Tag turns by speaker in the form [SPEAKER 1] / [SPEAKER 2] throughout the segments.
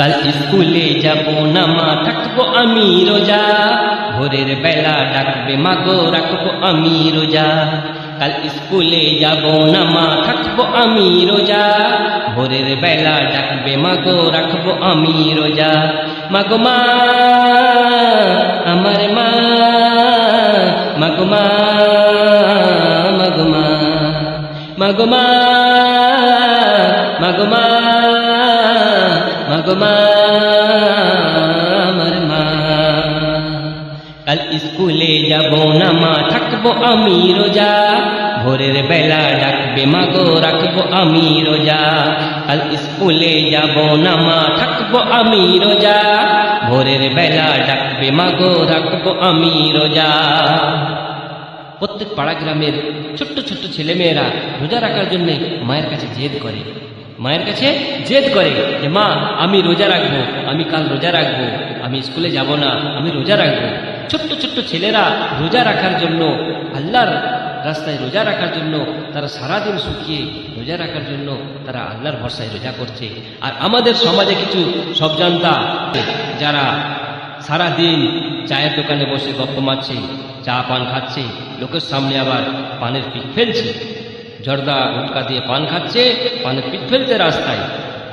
[SPEAKER 1] কাল স্কুলে যাব না মা থাকব আমি রোজা। ভোরের বেলা ডাকবে মাগো রাখব আমি রোজা। কাল স্কুলে যাব না মা থাকব আমি রোজা। ভোরের বেলা ডাকবে মাগো রাখব আমি রোজা। মাগো মা, আমার মা মা মাগো মা মাগো মা মাগো মা মাগো মা। আমার মা। কাল স্কুলে যাব না মা থাকব আমি রোজা। ভোরের বেলা ডাকবে, মাগো, রাখব আমি রোজা। কাল স্কুলে যাব না মা থাকব আমি রোজা। ভোরের বেলা ডাকবে মা গো রাখব আমি রোজা। প্রত্যেক পাড়া গ্রামের ছোট্ট ছোট্ট ছেলেমেয়েরা রোজা রাখার জন্য মায়ের কাছে জেদ করে। মায়ের কাছে জেদ করে যে, মা, আমি রোজা রাখব, আমি কাল রোজা রাখব, আমি স্কুলে যাব না, আমি রোজা রাখব। ছোট্ট ছোট্ট ছেলেরা রোজা রাখার জন্য, আল্লাহর রাস্তায় রোজা রাখার জন্য, তারা সারাদিন শুকিয়ে রোজা রাখার জন্য, তারা আল্লাহর ভরসায় রোজা করছে। আর আমাদের সমাজে কিছু সবজান্তা যারা সারা দিন চায়ের দোকানে বসে গপ্প মারছে, চা পান খাচ্ছে, লোকের সামনে আবার পানের পিক ফেলছে। জর্দা গুটকা দিয়ে পান খাচ্ছে, পানের পিক ফেলতে রাস্তায়।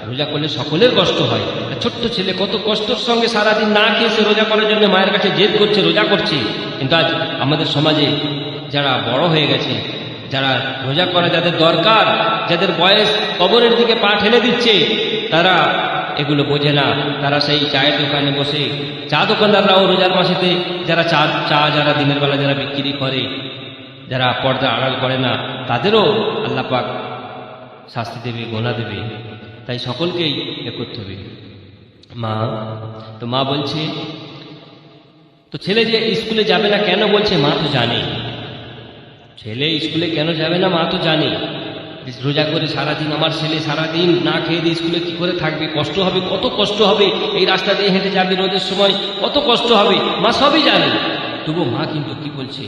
[SPEAKER 1] রোজা করলে সকলের কষ্ট হয়। ছোট্ট ছেলে কত কষ্টের সঙ্গে সারাদিন না খেয়ে সে রোজা করার জন্য মায়ের কাছে জেদ করছে, রোজা করছে। কিন্তু আজ আমাদের সমাজে যারা বড় হয়ে গেছে, যারা রোজা করা যাদের দরকার, যাদের বয়স কবরের দিকে পা ঠেলে দিচ্ছে, তারা এগুলো বোঝে না। তারা সেই চায়ের দোকানে বসে চা দোকানদাররাও রোজার মাসেতে যারা চা চা যারা দিনের বেলা যারা বিক্রি করে, যারা পর্দা আড়াল করে না তাদেরও আল্লাহ পাক শাস্তি দেবে গোনা দেবে। তাই সকলকেই এ করতে হবে। মা, তো মা বলছে, তো ছেলে যে স্কুলে যাবে না কেন? বলছে, মা তো জানে। ছেলে স্কুলে কেন যাবে না? মা তো জানে। রোজা করে সারাদিন, আমার ছেলে সারাদিন না খেয়ে দিয়ে স্কুলে কি করে থাকবে? কষ্ট হবে, কত কষ্ট হবে। এই রাস্তা দিয়ে হেঁটে যাবে রোদের সময়, কত কষ্ট হবে। মা সবই জানে। তবু মা কিন্তু কি বলছে?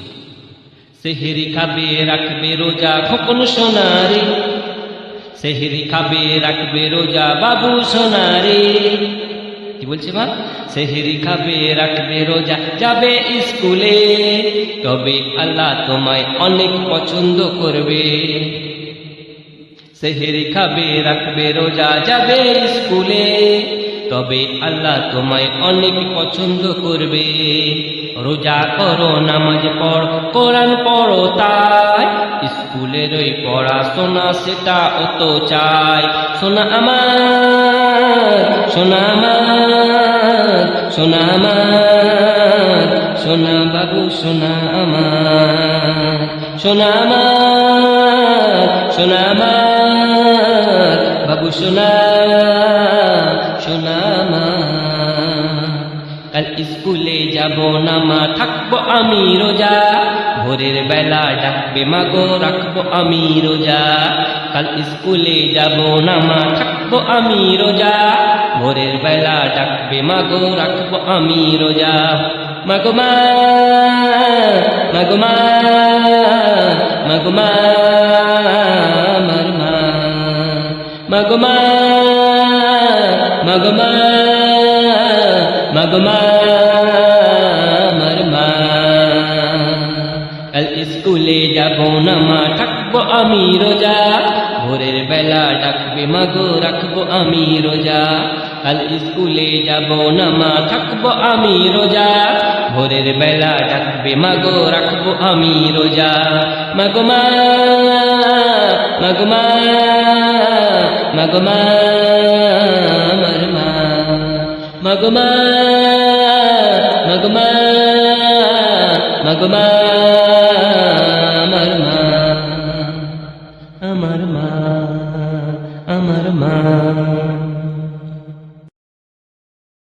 [SPEAKER 1] সেহেরি খাবে, রাখবে রোজা, খোকন সোনারে। সেহেরি খাবে, রাখবে রোজা, বাবু সোনারে। কি বলছে মা? সেহেরি খাবে, রাখবে রোজা, যাবে স্কুলে। তবে আল্লাহ তোমায় অনেক পছন্দ করবে। সেহেরি খাবে, রাখবে রোজা, যাবে স্কুলে। তবে আল্লাহ তোমায় অনেক পছন্দ করবে। রোজা করো, নামাজ পড়, কোরআন পড়ো তাই। স্কুলের ওই পড়াশোনা সেটা অত চাই। শোনা আমার শোনা আমার শোনা আমার, শোনা বাবু, শোনা আমার। শোনা আমার শোনা আমার, বাবু, শোনা শোনা আমার। কাল স্কুলে যাব না মা থাকব আমি রোজা ভোরের বেলা ডাকবে মাগো রাখব আমি রোজা কাল স্কুলে যাব না মা থাকব আমি রোজা ভোরের বেলা ডাকবে মাগো রাখব আমি রোজা মাগো মা মাগো মা মাগো মা আমার মা মাগো মা মাগো মা মাগো মা কাল স্কুলে যাব না মা, থাকব আমি রোজা। ভোরের বেলা ডাকবে মাগো রাখব আমি রোজা। কাল স্কুলে যাব না মা, থাকব আমি রোজা। ভোরের বেলা ডাকবে মাগো রাখব আমি রোজা। মাগো মা মাগো মা মাগো মা আমার মা মাগো মগমা মাগো মা মাগো মা